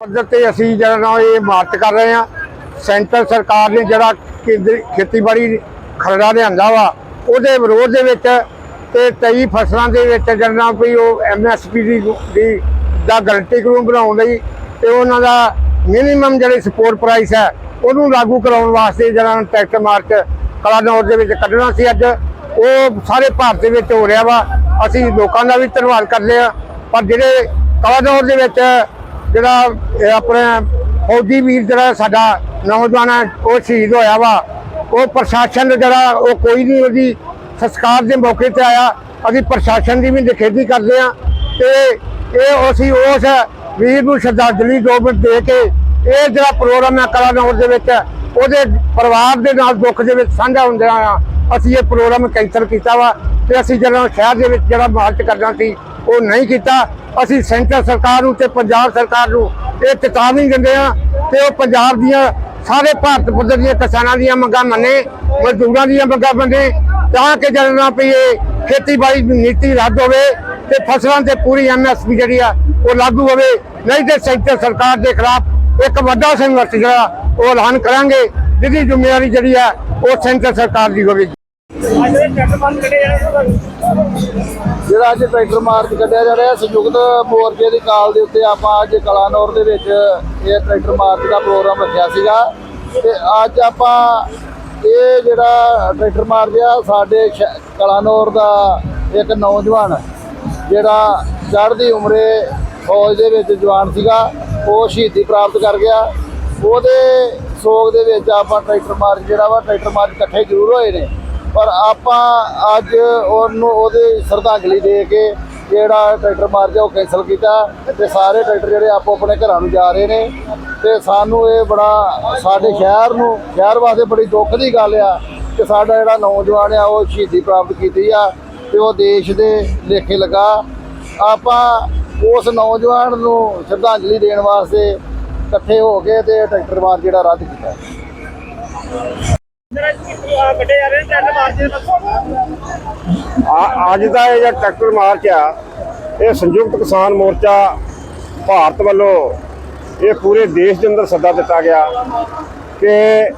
ਪੱਧਰ ਤੇ ਅਸੀਂ ਜਿਹੜਾ ਨਾ ਇਹ ਮਾਰਚ ਕਰ ਰਹੇ ਹਾਂ। ਸੈਂਟਰ ਸਰਕਾਰ ਨੇ ਜਿਹੜਾ ਕੇਂਦਰੀ ਖੇਤੀਬਾੜੀ ਖਰੜਾ ਲਿਆਂਦਾ ਵਾ, ਉਹਦੇ ਵਿਰੋਧ ਦੇ ਵਿੱਚ ਤੇ ਕਈ ਫਸਲਾਂ ਦੇ ਵਿੱਚ ਜਿਹੜਾ ਨਾ ਵੀ ਉਹ ਐਮਐਸਪੀ ਦੀ ਦੀ ਦਾ ਗਰੰਟੀ ਕਾਨੂੰਨ ਬਣਾਉਣ ਲਈ ਤੇ ਉਹਨਾਂ ਦਾ ਮਿਨੀਮਮ ਜਿਹੜੀ ਸਪੋਰਟ ਪ੍ਰਾਈਸ ਹੈ, ਉਹਨੂੰ ਲਾਗੂ ਕਰਾਉਣ ਵਾਸਤੇ ਜਿਹੜਾ ਟਰੈਕਟਰ ਮਾਰਚ ਕਲਾਨੌਰ ਦੇ ਵਿੱਚ ਕੱਢਣਾ ਸੀ ਅੱਜ। ਉਹ ਸਾਰੇ ਭਾਰਤ ਦੇ ਵਿੱਚ ਹੋ ਰਿਹਾ ਵਾ। ਅਸੀਂ ਲੋਕਾਂ ਦਾ ਵੀ ਧੰਨਵਾਦ ਕਰਦੇ ਆ ਪਰ ਜਿਹੜੇ ਕਲਾਨੌਰ ਦੇ ਵਿੱਚ ਜਿਹੜਾ ਇਹ ਆਪਣੇ ਫੌਜੀ ਵੀਰ ਜਿਹੜਾ ਸਾਡਾ ਨੌਜਵਾਨ ਹੈ, ਉਹ ਸ਼ਹੀਦ ਹੋਇਆ ਵਾ। ਉਹ ਪ੍ਰਸ਼ਾਸਨ ਜਿਹੜਾ ਉਹ ਕੋਈ ਨਹੀਂ ਉਹਦੀ ਸੰਸਕਾਰ ਦੇ ਮੌਕੇ ਤੇ ਆਇਆ। ਅਸੀਂ ਪ੍ਰਸ਼ਾਸਨ ਦੀ ਵੀ ਨਿਖੇਧੀ ਕਰਦੇ ਆ ਤੇ ਇਹ ਅਸੀਂ ਉਸ ਵੀਰ ਨੂੰ ਸ਼ਰਧਾਂਜਲੀ ਦੋ ਮਿੰਟ ਦੇ ਕੇ ਇਹ ਜਿਹੜਾ ਪ੍ਰੋਗਰਾਮ ਹੈ ਕਲਾਨੌਰ ਦੇ ਵਿੱਚ ਉਹਦੇ ਪਰਿਵਾਰ ਦੇ ਨਾਲ ਦੁੱਖ ਦੇ ਵਿੱਚ ਸਾਂਝਾ ਹੁੰਦੇ ਆ। ਅਸੀਂ ਇਹ ਪ੍ਰੋਗਰਾਮ ਕੈਂਸਲ ਕੀਤਾ ਵਾ ਤੇ ਅਸੀਂ ਜਿਹੜਾ ਸ਼ਹਿਰ ਦੇ ਵਿੱਚ ਜਿਹੜਾ ਮਾਰਚ ਕਰਨਾ ਸੀ, ਉਹ ਨਹੀਂ ਕੀਤਾ। ਅਸੀਂ ਸੈਂਟਰ ਸਰਕਾਰ ਨੂੰ ਤੇ ਪੰਜਾਬ ਸਰਕਾਰ ਨੂੰ ਇਹ ਚੇਤਾਵਨੀ ਦਿੰਦੇ ਆ ਤੇ ਉਹ ਪੰਜਾਬ ਦੀਆਂ ਸਾਰੇ ਭਾਰਤ ਪੱਧਰ ਦੀਆਂ ਕਿਸਾਨਾਂ ਦੀਆਂ ਮੰਗਾਂ ਮੰਨੇ, ਮਜ਼ਦੂਰਾਂ ਦੀਆਂ ਮੰਗਾਂ ਮੰਨੇ, ਤਾਂ ਕਿ ਜਦੋਂ ਨਾ ਵੀ ਇਹ ਖੇਤੀਬਾੜੀ ਨੀਤੀ ਰੱਦ ਹੋਵੇ ਤੇ ਫਸਲਾਂ ਤੇ ਪੂਰੀ ਐਮਐਸਪੀ ਜਿਹੜੀ ਆ, ਉਹ ਲਾਗੂ ਹੋਵੇ। ਨਹੀਂ ਤੇ ਸੈਂਟਰ ਸਰਕਾਰ ਦੇ ਖਿਲਾਫ ਇੱਕ ਵੱਡਾ ਸੰਘਰਸ਼ ਜਿਹੜਾ ਉਹ ਐਲਾਨ ਕਰਾਂਗੇ। ਜਿਹਦੀ ਜ਼ਿੰਮੇਵਾਰੀ ਜਿਹੜੀ ਆ, ਉਹ ਸੈਂਟਰ ਸਰਕਾਰ ਦੀ ਹੋਵੇਗੀ। ਜਿਹੜਾ ਅੱਜ ਟਰੈਕਟਰ ਮਾਰਚ ਕੱਢਿਆ ਜਾ ਰਿਹਾ, ਸੰਯੁਕਤ ਮੋਰਚੇ ਦੀ ਕਾਲ ਦੇ ਉੱਤੇ ਆਪਾਂ ਅੱਜ ਕਲਾਨੌਰ ਦੇ ਵਿੱਚ ਇਹ ਟਰੈਕਟਰ ਮਾਰਚ ਦਾ ਪ੍ਰੋਗਰਾਮ ਰੱਖਿਆ ਸੀਗਾ। ਤੇ ਅੱਜ ਆਪਾਂ ਇਹ ਜਿਹੜਾ ਟਰੈਕਟਰ ਮਾਰਚ ਆ ਸਾਡੇ ਸ਼ਹਿ- ਕਲਾਨੌਰ ਦਾ ਇੱਕ ਨੌਜਵਾਨ ਜਿਹੜਾ ਚੜ੍ਹਦੀ ਉਮਰੇ ਫੌਜ ਦੇ ਵਿੱਚ ਜਵਾਨ ਸੀਗਾ, ਉਹ ਸ਼ਹੀਦੀ ਪ੍ਰਾਪਤ ਕਰ ਗਿਆ। ਉਹਦੇ ਸੋਗ ਦੇ ਵਿੱਚ ਆਪਾਂ ਟਰੈਕਟਰ ਮਾਰਚ, ਜਿਹੜਾ ਵਾ ਟਰੈਕਟਰ ਮਾਰਚ ਇਕੱਠੇ ਜ਼ਰੂਰ ਹੋਏ ਨੇ। ਪਰ ਆਪਾਂ ਅੱਜ ਉਹਨੂੰ ਉਹਦੇ ਸ਼ਰਧਾਂਜਲੀ ਦੇ ਕੇ ਜਿਹੜਾ ਟਰੈਕਟਰ ਮਾਰਚ ਆ ਉਹ ਕੈਂਸਲ ਕੀਤਾ ਤੇ ਸਾਰੇ ਟਰੈਕਟਰ ਜਿਹੜੇ ਆਪੋ ਆਪਣੇ ਘਰਾਂ ਨੂੰ ਜਾ ਰਹੇ ਨੇ ਤੇ ਸਾਨੂੰ ਇਹ ਬੜਾ, ਸਾਡੇ ਸ਼ਹਿਰ ਨੂੰ, ਸ਼ਹਿਰ ਵਾਸਤੇ ਬੜੀ ਦੁੱਖ ਦੀ ਗੱਲ ਆ ਕਿ ਸਾਡਾ ਜਿਹੜਾ ਨੌਜਵਾਨ ਆ, ਉਹ ਸ਼ਹੀਦੀ ਪ੍ਰਾਪਤ ਕੀਤੀ ਆ ਤੇ ਉਹ ਦੇਸ਼ ਦੇ ਲੇਖੇ ਲਗਾ। ਆਪਾਂ ਉਸ ਨੌਜਵਾਨ ਨੂੰ ਸ਼ਰਧਾਂਜਲੀ ਦੇਣ ਵਾਸਤੇ ਇਕੱਠੇ ਹੋ ਕੇ ਤੇ ਟਰੈਕਟਰ ਮਾਰਚ ਜਿਹੜਾ ਰੱਦ ਕੀਤਾ। ਆ- ਅੱਜ ਦਾ ਇਹ ਜਿਹੜਾ ਟਰੈਕਟਰ ਮਾਰਚ ਆ, ਇਹ ਸੰਯੁਕਤ ਕਿਸਾਨ ਮੋਰਚਾ ਭਾਰਤ ਵੱਲੋਂ ਇਹ ਪੂਰੇ ਦੇਸ਼ ਦੇ ਅੰਦਰ ਸੱਦਾ ਦਿੱਤਾ ਗਿਆ ਕਿ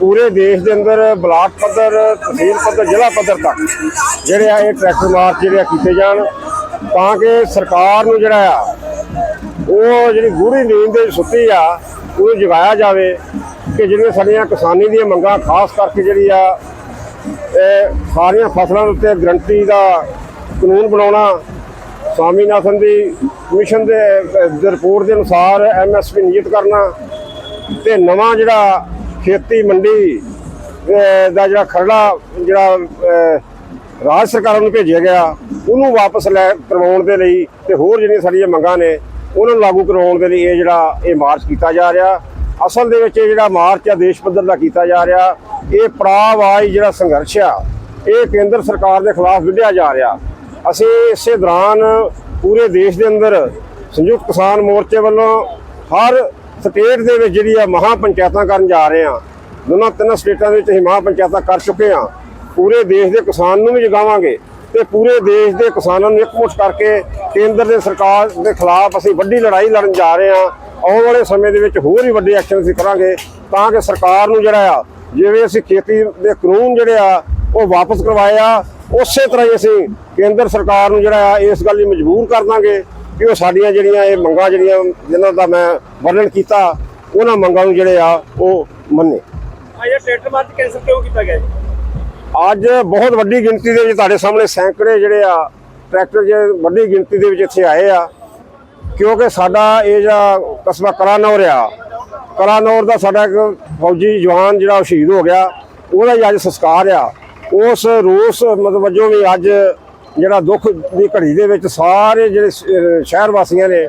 ਪੂਰੇ ਦੇਸ਼ ਦੇ ਅੰਦਰ ਬਲਾਕ ਪੱਧਰ, ਤਹਿਸੀਲ ਪੱਧਰ, ਜ਼ਿਲ੍ਹਾ ਪੱਧਰ ਤੱਕ ਜਿਹੜੇ ਆ ਇਹ ਟਰੈਕਟਰ ਮਾਰਚ ਜਿਹੜੇ ਆ ਕੀਤੇ ਜਾਣ, ਤਾਂ ਕਿ ਸਰਕਾਰ ਨੂੰ ਜਿਹੜਾ ਆ, ਉਹ ਜਿਹੜੀ ਗੂੜੀ ਨੀਂਦ ਦੇ ਵਿੱਚ ਸੁੱਤੀ ਆ, ਉਹਨੂੰ ਜਗਾਇਆ ਜਾਵੇ ਕਿ ਜਿਹੜੀਆਂ ਸਾਡੀਆਂ ਕਿਸਾਨੀ ਦੀਆਂ ਮੰਗਾਂ, ਖਾਸ ਕਰਕੇ ਜਿਹੜੀ ਆ, ਇਹ ਸਾਰੀਆਂ ਫਸਲਾਂ ਦੇ ਉੱਤੇ ਗਰੰਟੀ ਦਾ ਕਾਨੂੰਨ ਬਣਾਉਣਾ, ਸਵਾਮੀਨਾਥਨ ਦੀ ਕਮਿਸ਼ਨ ਦੇ ਰਿਪੋਰਟ ਦੇ ਅਨੁਸਾਰ ਐਮਐਸਪੀ ਨਿਯਤ ਕਰਨਾ ਤੇ ਨਵਾਂ ਜਿਹੜਾ ਖੇਤੀ ਮੰਡੀ ਦਾ ਜਿਹੜਾ ਖਰੜਾ, ਜਿਹੜਾ ਰਾਜ ਸਰਕਾਰਾਂ ਨੂੰ ਭੇਜਿਆ ਗਿਆ, ਉਹਨੂੰ ਵਾਪਸ ਲੈ ਕਰਵਾਉਣ ਦੇ ਲਈ ਤੇ ਹੋਰ ਜਿਹੜੀਆਂ ਸਾਡੀਆਂ ਮੰਗਾਂ ਨੇ, ਉਹਨਾਂ ਨੂੰ ਲਾਗੂ ਕਰਵਾਉਣ ਦੇ ਲਈ ਇਹ ਜਿਹੜਾ, ਇਹ ਮਾਰਚ ਕੀਤਾ ਜਾ ਰਿਹਾ। ਅਸਲ ਦੇ ਵਿੱਚ ਇਹ ਜਿਹੜਾ ਮਾਰਚ ਆ ਦੇਸ਼ ਪੱਧਰ ਦਾ ਕੀਤਾ ਜਾ ਰਿਹਾ, ਇਹ ਪੜਾਵਾਈ ਜਿਹੜਾ ਸੰਘਰਸ਼ ਆ, ਇਹ ਕੇਂਦਰ ਸਰਕਾਰ ਦੇ ਖਿਲਾਫ ਵਿੱਢਿਆ ਜਾ ਰਿਹਾ। ਅਸੀਂ ਇਸੇ ਦੌਰਾਨ ਪੂਰੇ ਦੇਸ਼ ਦੇ ਅੰਦਰ ਸੰਯੁਕਤ ਕਿਸਾਨ ਮੋਰਚੇ ਵੱਲੋਂ ਹਰ ਸਟੇਟ ਦੇ ਵਿੱਚ ਜਿਹੜੀ ਆ ਮਹਾ ਪੰਚਾਇਤਾਂ ਕਰਨ ਜਾ ਰਹੇ ਆ ਦੋਨਾਂ ਤਿੰਨ ਸਟੇਟਾਂ ਦੇ ਵਿੱਚ ਅਸੀਂ ਮਹਾ ਪੰਚਾਇਤਾਂ ਕਰ ਚੁੱਕੇ ਆ ਪੂਰੇ ਦੇਸ਼ ਦੇ ਕਿਸਾਨ ਨੂੰ ਵੀ ਜਗਾਵਾਂਗੇ ਤੇ ਪੂਰੇ ਦੇਸ਼ ਦੇ ਕਿਸਾਨਾਂ ਨੂੰ ਇਕਮੁੱਠ ਕਰਕੇ ਕੇਂਦਰ ਦੇ ਸਰਕਾਰ ਦੇ ਖਿਲਾਫ ਅਸੀਂ ਵੱਡੀ ਲੜਾਈ ਲੜਨ ਜਾ ਰਹੇ ਹਾਂ। ਆਉਣ ਵਾਲੇ ਸਮੇਂ ਦੇ ਵਿੱਚ ਹੋਰ ਵੀ ਵੱਡੇ ਐਕਸ਼ਨ ਅਸੀਂ ਕਰਾਂਗੇ ਤਾਂ ਕਿ ਸਰਕਾਰ ਨੂੰ ਜਿਹੜਾ ਆ ਜਿਵੇਂ ਅਸੀਂ ਖੇਤੀ ਦੇ ਕਾਨੂੰਨ ਜਿਹੜੇ ਆ ਉਹ ਵਾਪਸ ਕਰਵਾਏ ਆ ਉਸੇ ਤਰ੍ਹਾਂ ਹੀ ਅਸੀਂ ਕੇਂਦਰ ਸਰਕਾਰ ਨੂੰ ਜਿਹੜਾ ਆ ਇਸ ਗੱਲ ਲਈ ਮਜਬੂਰ ਕਰ ਦਾਂਗੇ ਕਿ ਉਹ ਸਾਡੀਆਂ ਜਿਹੜੀਆਂ ਇਹ ਮੰਗਾਂ ਜਿਹੜੀਆਂ ਜਿਨ੍ਹਾਂ ਦਾ ਮੈਂ ਵਰਣਨ ਕੀਤਾ ਉਹਨਾਂ ਮੰਗਾਂ ਨੂੰ ਜਿਹੜੇ ਆ ਉਹ ਮੰਨੇ। ਅੱਜ ਦਾ ਟਰੈਕਟਰ ਮਾਰਚ ਕੈਂਸਲ ਕਿਉਂ ਕੀਤਾ ਗਿਆ ਜੀ? ਅੱਜ ਬਹੁਤ ਵੱਡੀ ਗਿਣਤੀ ਦੇ ਵਿੱਚ ਤੁਹਾਡੇ ਸਾਹਮਣੇ ਸੈਂਕੜੇ ਜਿਹੜੇ ਆ ਟਰੈਕਟਰ ਜਿਹੜੇ ਵੱਡੀ ਗਿਣਤੀ ਦੇ ਵਿੱਚ ਇੱਥੇ ਆਏ ਆ। ਕਿਉਂਕਿ ਸਾਡਾ ਇਹ ਜਿਹੜਾ ਕਸਬਾ ਕਲਾਨੌਰ ਆ ਕਲਾਨੌਰ ਦਾ ਸਾਡਾ ਇੱਕ ਫੌਜੀ ਜਵਾਨ ਜਿਹੜਾ ਉਹ ਸ਼ਹੀਦ ਹੋ ਗਿਆ ਉਹਦਾ ਹੀ ਅੱਜ ਸੰਸਕਾਰ ਆ। ਉਸ ਰੋਸ ਮਤਲਬ ਵਜੋਂ ਵੀ ਅੱਜ ਜਿਹੜਾ ਦੁੱਖ ਦੀ ਘੜੀ ਦੇ ਵਿੱਚ ਸਾਰੇ ਜਿਹੜੇ ਸ਼ਹਿਰ ਵਾਸੀਆਂ ਨੇ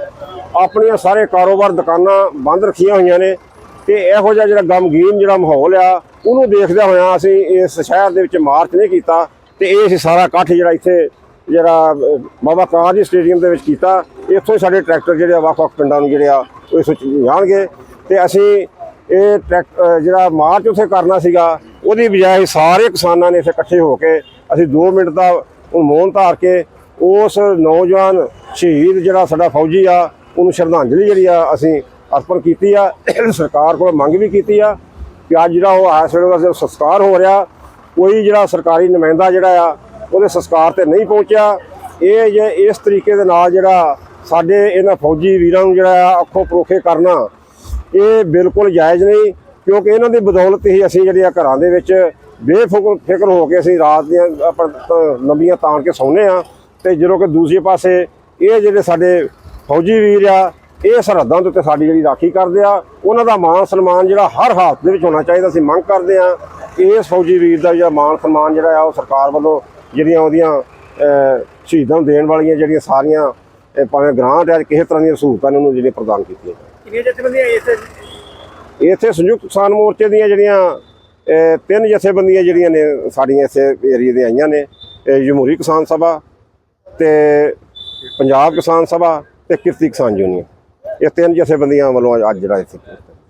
ਆਪਣੀਆਂ ਸਾਰੇ ਕਾਰੋਬਾਰ ਦੁਕਾਨਾਂ ਬੰਦ ਰੱਖੀਆਂ ਹੋਈਆਂ ਨੇ ਤੇ ਇਹੋ ਜਿਹਾ ਜਿਹੜਾ ਗਮਗੀਨ ਜਿਹੜਾ ਮਾਹੌਲ ਆ ਉਹਨੂੰ ਦੇਖਦਿਆਂ ਹੋਇਆ ਅਸੀਂ ਇਸ ਸ਼ਹਿਰ ਦੇ ਵਿੱਚ ਮਾਰਚ ਨਹੀਂ ਕੀਤਾ ਤੇ ਇਹ ਅਸੀਂ ਸਾਰਾ ਇਕੱਠ ਜਿਹੜਾ ਇੱਥੇ ਜਿਹੜਾ ਅਹ, ਬਾਬਾ ਕਾਜੀ ਸਟੇਡੀਅਮ ਦੇ ਵਿੱਚ ਕੀਤਾ। ਇੱਥੋਂ ਹੀ ਸਾਡੇ ਟਰੈਕਟਰ ਜਿਹੜੇ ਆ, ਵੱਖ-ਵੱਖ ਪਿੰਡਾਂ ਨੂੰ ਜਿਹੜੇ ਆ, ਉਹ ਇਸ ਵਿੱਚ ਜਾਣਗੇ ਤੇ ਅਸੀਂ ਇਹ ਟਰੈਕ- ਜਿਹੜਾ ਮਾਰਚ ਉੱਥੇ ਕਰਨਾ ਸੀਗਾ, ਉਹਦੀ ਬਜਾਏ ਸਾਰੇ ਕਿਸਾਨਾਂ ਨੇ ਇੱਥੇ ਇਕੱਠੇ ਹੋ ਕੇ ਅਸੀਂ 2 ਮਿੰਟ ਦਾ ਉਹ ਮੌਨ ਧਾਰ ਕੇ ਉਸ ਨੌਜਵਾਨ ਸ਼ਹੀਦ ਜਿਹੜਾ ਸਾਡਾ ਫੌਜੀ ਆ, ਉਹਨੂੰ ਸ਼ਰਧਾਂਜਲੀ ਜਿਹੜੀ ਆ ਅਸੀਂ ਅਰਪਣ ਕੀਤੀ ਆ। ਸਰਕਾਰ ਕੋਲ ਮੰਗ ਵੀ ਕੀਤੀ ਆ ਕਿ ਅੱਜ ਜਿਹੜਾ ਉਹ ਇਸ ਵੇਲੇ ਦਾ ਸੰਸਕਾਰ ਹੋ ਰਿਹਾ, ਕੋਈ ਜਿਹੜਾ ਸਰਕਾਰੀ ਨੁਮਾਇੰਦਾ ਜਿਹੜਾ ਆ, ਉਹਦੇ ਸੰਸਕਾਰ ਤੇ ਨਹੀਂ ਪਹੁੰਚਿਆ। ਇਹ ਜੇ ਇਸ ਤਰੀਕੇ ਦੇ ਨਾਲ ਜਿਹੜਾ ਸਾਡੇ ਇਹਨਾਂ ਫੌਜੀ ਵੀਰਾਂ ਨੂੰ ਜਿਹੜਾ ਆ ਅੱਖੋਂ ਪਰੋਖੇ ਕਰਨਾ, ਇਹ ਬਿਲਕੁਲ ਜਾਇਜ਼ ਨਹੀਂ, ਕਿਉਂਕਿ ਇਹਨਾਂ ਦੀ ਬਦੌਲਤ ਹੀ ਅਸੀਂ ਜਿਹੜੇ ਆ ਘਰਾਂ ਦੇ ਵਿੱਚ ਬੇਫਿਕਰ, ਫਿਕਰ ਹੋ ਕੇ ਅਸੀਂ ਰਾਤ ਦੀਆਂ ਆਪਣਾ ਲੰਬੀਆਂ ਤਾਣ ਕੇ ਸੌਂਦੇ ਆ ਤੇ ਜਦੋਂ ਕਿ ਦੂਸਰੇ ਪਾਸੇ ਇਹ ਜਿਹੜੇ ਸਾਡੇ ਫੌਜੀ ਵੀਰ ਆ, ਇਹ ਸਰਹੱਦਾਂ ਦੇ ਉੱਤੇ ਸਾਡੀ ਜਿਹੜੀ ਰਾਖੀ ਕਰਦੇ ਆ, ਉਹਨਾਂ ਦਾ ਮਾਣ ਸਨਮਾਨ ਜਿਹੜਾ ਹਰ ਹਾਲਤ ਦੇ ਵਿੱਚ ਹੋਣਾ ਚਾਹੀਦਾ, ਅਸੀਂ ਮੰਗ ਕਰਦੇ ਆ ਕਿ ਇਸ ਫੌਜੀ ਵੀਰ ਦਾ ਜਿਹੜਾ ਮਾਣ ਸਨਮਾਨ ਜਿਹੜਾ ਆ ਉਹ ਸਰਕਾਰ ਵੱਲੋਂ ਜਿਹੜੀਆਂ ਉਹਦੀਆਂ ਸ਼ਹੀਦਾਂ ਨੂੰ ਦੇਣ ਵਾਲੀਆਂ ਜਿਹੜੀਆਂ ਸਾਰੀਆਂ ਅਹ, ਭਾਵੇਂ ਗ੍ਰਾਂਟ ਆ ਕਿਸੇ ਤਰ੍ਹਾਂ ਦੀਆਂ ਸਹੂਲਤਾਂ ਨੇ ਉਹਨੂੰ ਜਿਹੜੀਆਂ ਪ੍ਰਦਾਨ ਕੀਤੀਆਂ। ਕਿੰਨੀਆਂ ਜਥੇਬੰਦੀਆਂ ਆਈਆਂ ਇੱਥੇ? ਸੰਯੁਕਤ ਕਿਸਾਨ ਮੋਰਚੇ ਦੀਆਂ ਜਿਹੜੀਆਂ ਤਿੰਨ ਜਥੇਬੰਦੀਆਂ ਜਿਹੜੀਆਂ ਨੇ ਸਾਡੀਆਂ ਇਸੇ ਏਰੀਏ ਦੇ ਆਈਆਂ ਨੇ। ਇਹ ਜਮਹੂਰੀ ਕਿਸਾਨ ਸਭਾ ਤੇ ਪੰਜਾਬ ਕਿਸਾਨ ਸਭਾ ਤੇ ਕਿਰਤੀ ਕਿਸਾਨ ਯੂਨੀਅਨ। ਇਹ ਤਿੰਨ ਜਥੇਬੰਦੀਆਂ ਵੱਲੋਂ ਅੱਜ ਜਿਹੜਾ ਇੱਥੇ